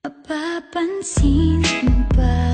Mapapansin mo ba?